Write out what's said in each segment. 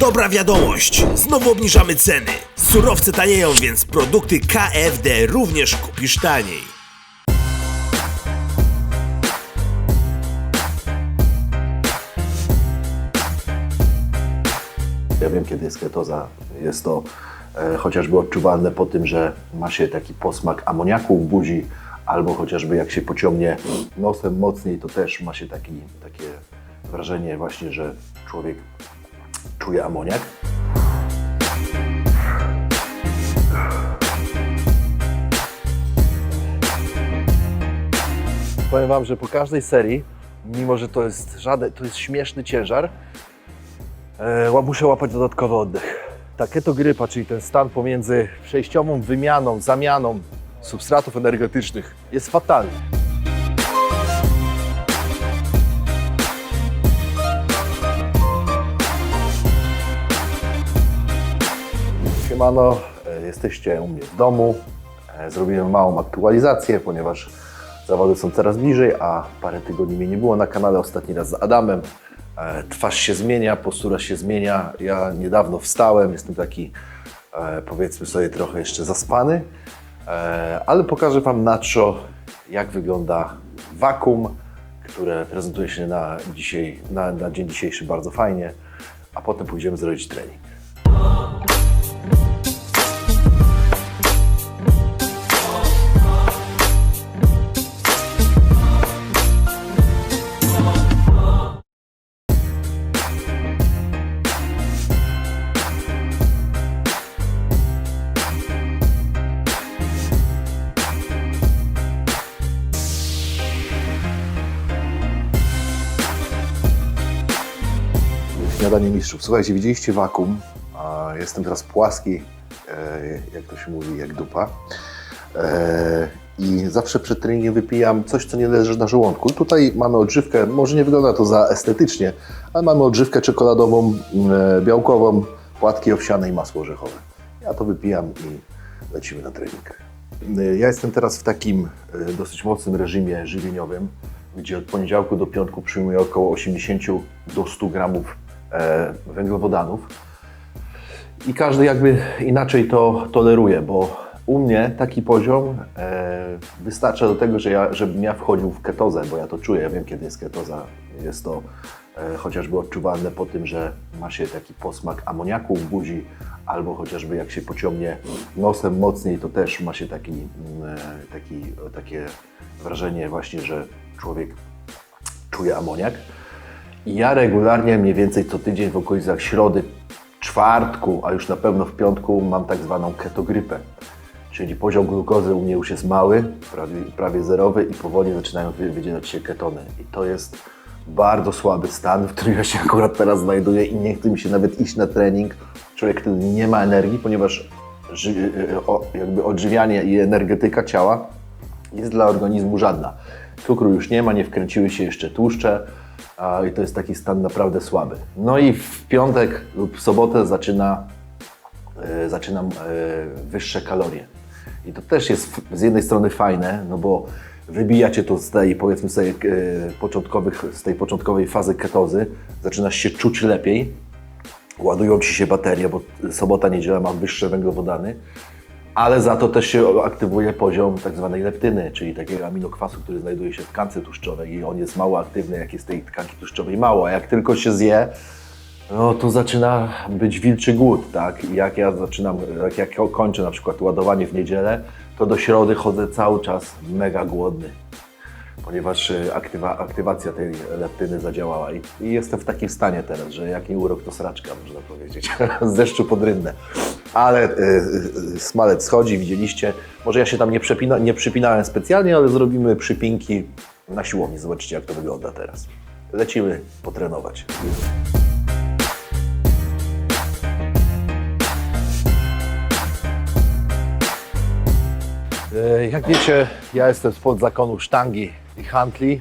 Dobra wiadomość! Znowu obniżamy ceny. Surowce tanieją, więc produkty KFD również kupisz taniej. Ja wiem, kiedy jest ketoza. Jest to e, chociażby odczuwalne po tym, że ma się taki posmak amoniaku w buzi, albo chociażby jak się pociągnie nosem mocniej, to też ma się taki, takie wrażenie właśnie, że człowiek czuje amoniak. Powiem Wam, że po każdej serii, mimo że to jest żaden, to jest śmieszny ciężar, E, muszę łapać dodatkowy oddech. Ta ketogrypa, czyli ten stan pomiędzy przejściową wymianą, zamianą substratów energetycznych jest fatalny. Siemano, e, jesteście u mnie w domu. E, Zrobiłem małą aktualizację, ponieważ zawody są coraz bliżej, a parę tygodni mnie nie było na kanale, ostatni raz z Adamem. E, Twarz się zmienia, postura się zmienia. Ja niedawno wstałem, jestem taki powiedzmy sobie trochę jeszcze zaspany, ale pokażę Wam na co, jak wygląda wakum, które prezentuje się na, dzisiaj, na, na dzień dzisiejszy bardzo fajnie, a potem pójdziemy zrobić trening. Śniadanie mistrzów. Słuchajcie, widzieliście wakum. Jestem teraz płaski, e, jak to się mówi, jak dupa. E, I zawsze przed treningiem wypijam coś, co nie leży na żołądku. Tutaj mamy odżywkę, może nie wygląda to za estetycznie, ale mamy odżywkę czekoladową, e, białkową, płatki owsiane i masło orzechowe. Ja to wypijam i lecimy na trening. Ja jestem teraz w takim dosyć mocnym reżimie żywieniowym, gdzie od poniedziałku do piątku przyjmuję około 80 do 100 gramów węglowodanów. I każdy jakby inaczej to toleruje, bo u mnie taki poziom e, wystarcza do tego, że ja, żebym ja wchodził w ketozę, bo ja to czuję, ja wiem kiedy jest ketoza. Jest to e, chociażby odczuwalne po tym, że ma się taki posmak amoniaku w buzi, albo chociażby jak się pociągnie nosem mocniej, to też ma się taki, mm, e, taki, takie wrażenie właśnie, że człowiek czuje amoniak. I ja regularnie, mniej więcej co tydzień w okolicach środy, czwartku, a już na pewno w piątku mam tak zwaną ketogrypę. Czyli poziom glukozy u mnie już jest mały, prawie, prawie zerowy i powoli zaczynają wy- wydzielać się ketony. I to jest bardzo słaby stan, w którym ja się akurat teraz znajduję i nie chce mi się nawet iść na trening. Człowiek wtedy nie ma energii, ponieważ ży, o, jakby odżywianie i energetyka ciała jest dla organizmu żadna. Cukru już nie ma, nie wkręciły się jeszcze tłuszcze a, i to jest taki stan naprawdę słaby. No i w piątek lub sobotę zaczyna, e, zaczynam e, wyższe kalorie. I to też jest z jednej strony fajne, no bo wybijacie to z tej, powiedzmy sobie, e, początkowych, z tej początkowej fazy ketozy, zaczynasz się czuć lepiej, ładują Ci się baterie, bo sobota, niedziela ma wyższe węglowodany, ale za to też się aktywuje poziom tak zwanej leptyny, czyli takiego aminokwasu, który znajduje się w tkance tłuszczowej i on jest mało aktywny, jak jest tej tkanki tłuszczowej mało, a jak tylko się zje, no to zaczyna być wilczy głód, tak? Jak ja zaczynam, jak ja ko- kończę na przykład ładowanie w niedzielę, to do środy chodzę cały czas mega głodny ponieważ y, aktywa, aktywacja tej leptyny zadziałała I, i jestem w takim stanie teraz, że jak nie urok, to sraczka, można powiedzieć, z deszczu pod rynnę. Ale y, y, smalec schodzi, widzieliście. Może ja się tam nie, przepina, nie przypinałem specjalnie, ale zrobimy przypinki na siłowni. Zobaczcie, jak to wygląda teraz. Lecimy potrenować. E, Jak wiecie, ja jestem spod zakonu sztangi i handli,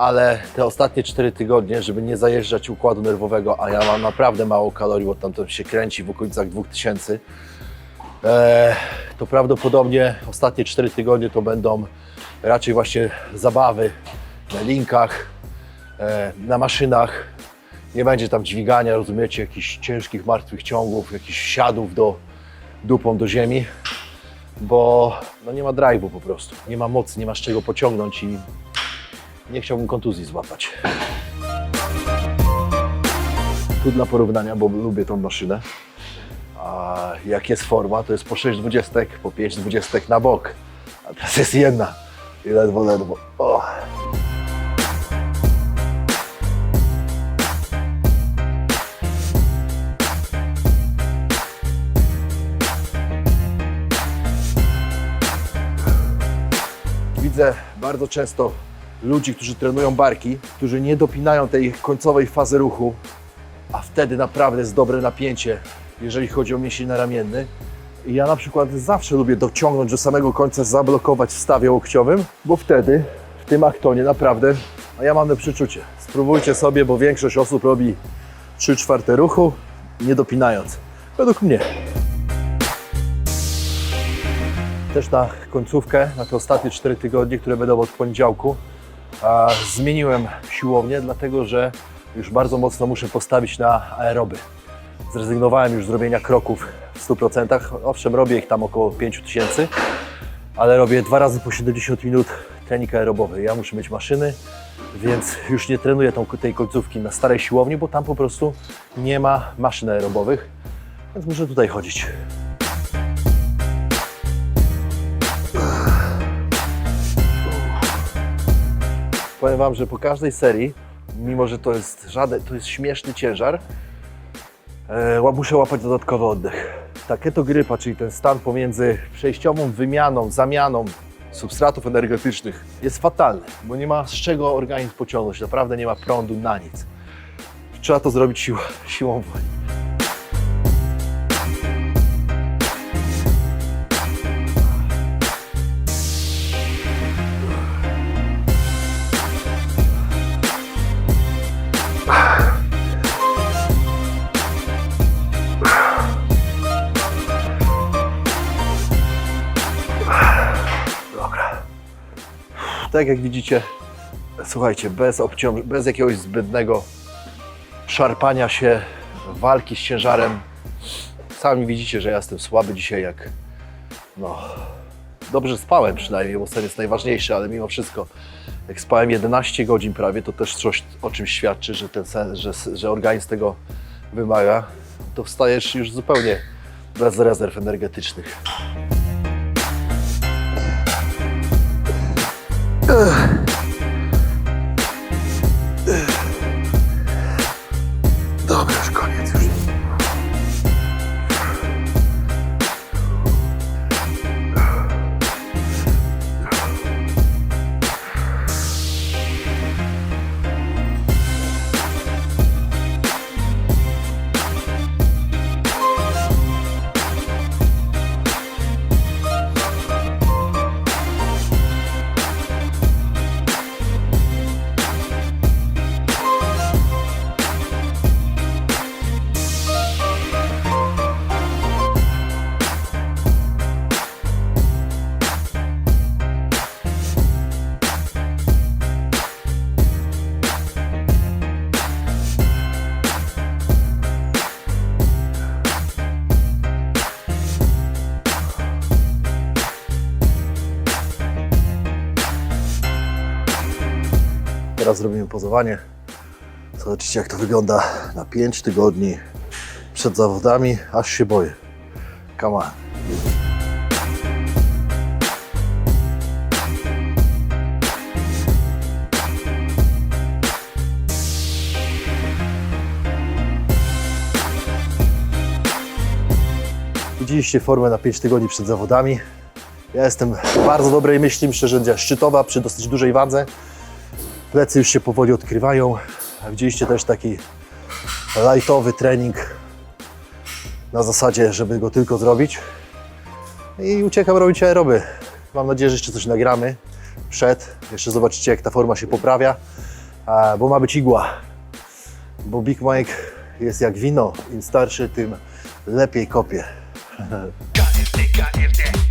ale te ostatnie 4 tygodnie, żeby nie zajeżdżać układu nerwowego, a ja mam naprawdę mało kalorii, bo tam to się kręci w okolicach 2000, e, to prawdopodobnie ostatnie 4 tygodnie to będą raczej właśnie zabawy na linkach, e, na maszynach Nie będzie tam dźwigania, rozumiecie, jakichś ciężkich, martwych ciągów, jakichś siadów do dupą do ziemi, bo no nie ma drive'u po prostu. Nie ma mocy, nie ma z czego pociągnąć i nie chciałbym kontuzji złapać. Tu dla porównania, bo lubię tą maszynę. A jak jest forma, to jest po 6 dwudziestek, po 5 dwudziestek na bok. A teraz jest jedna. I ledwo, ledwo. O. Widzę bardzo często ludzi, którzy trenują barki, którzy nie dopinają tej końcowej fazy ruchu, a wtedy naprawdę jest dobre napięcie, jeżeli chodzi o mięsień naramienny. Ja na przykład zawsze lubię dociągnąć do samego końca, zablokować w stawie łokciowym, bo wtedy w tym aktonie naprawdę, a ja mam na przeczucie. Spróbujcie sobie, bo większość osób robi 3 czwarte ruchu, nie dopinając. Według mnie. Też na końcówkę, na te ostatnie 4 tygodnie, które będą od poniedziałku, zmieniłem siłownię, dlatego że już bardzo mocno muszę postawić na aeroby. Zrezygnowałem już z robienia kroków w 100%. Owszem, robię ich tam około 5000, ale robię dwa razy po 70 minut trening aerobowy. Ja muszę mieć maszyny, więc już nie trenuję tą, tej końcówki na starej siłowni, bo tam po prostu nie ma maszyn aerobowych, więc muszę tutaj chodzić. Powiem Wam, że po każdej serii, mimo że to jest żaden, to jest śmieszny ciężar, e, muszę łapać dodatkowy oddech. Ta ketogrypa, czyli ten stan pomiędzy przejściową wymianą, zamianą substratów energetycznych jest fatalny, bo nie ma z czego organizm pociągnąć, naprawdę nie ma prądu na nic. Trzeba to zrobić sił, siłą woli. Tak jak widzicie, słuchajcie, bez bez jakiegoś zbędnego szarpania się, walki z ciężarem. Sami widzicie, że ja jestem słaby dzisiaj, jak no, dobrze spałem przynajmniej, bo sen jest najważniejszy, ale mimo wszystko, jak spałem 11 godzin prawie, to też coś o czymś świadczy, że ten sen, że, że organizm tego wymaga, to wstajesz już zupełnie bez rezerw energetycznych. Dobra, Teraz zrobimy pozowanie. Zobaczycie jak to wygląda na 5 tygodni przed zawodami, aż się boję. Come. Widzieliście formę na 5 tygodni przed zawodami. Ja jestem w bardzo dobrej myśli, myślę, że szczytowa przy dosyć dużej wadze. Plecy już się powoli odkrywają. Widzieliście też taki lightowy trening na zasadzie, żeby go tylko zrobić. I uciekam robić aeroby. Mam nadzieję, że jeszcze coś nagramy przed. Jeszcze zobaczycie, jak ta forma się poprawia, bo ma być igła. Bo Big Mike jest jak wino. Im starszy, tym lepiej kopie.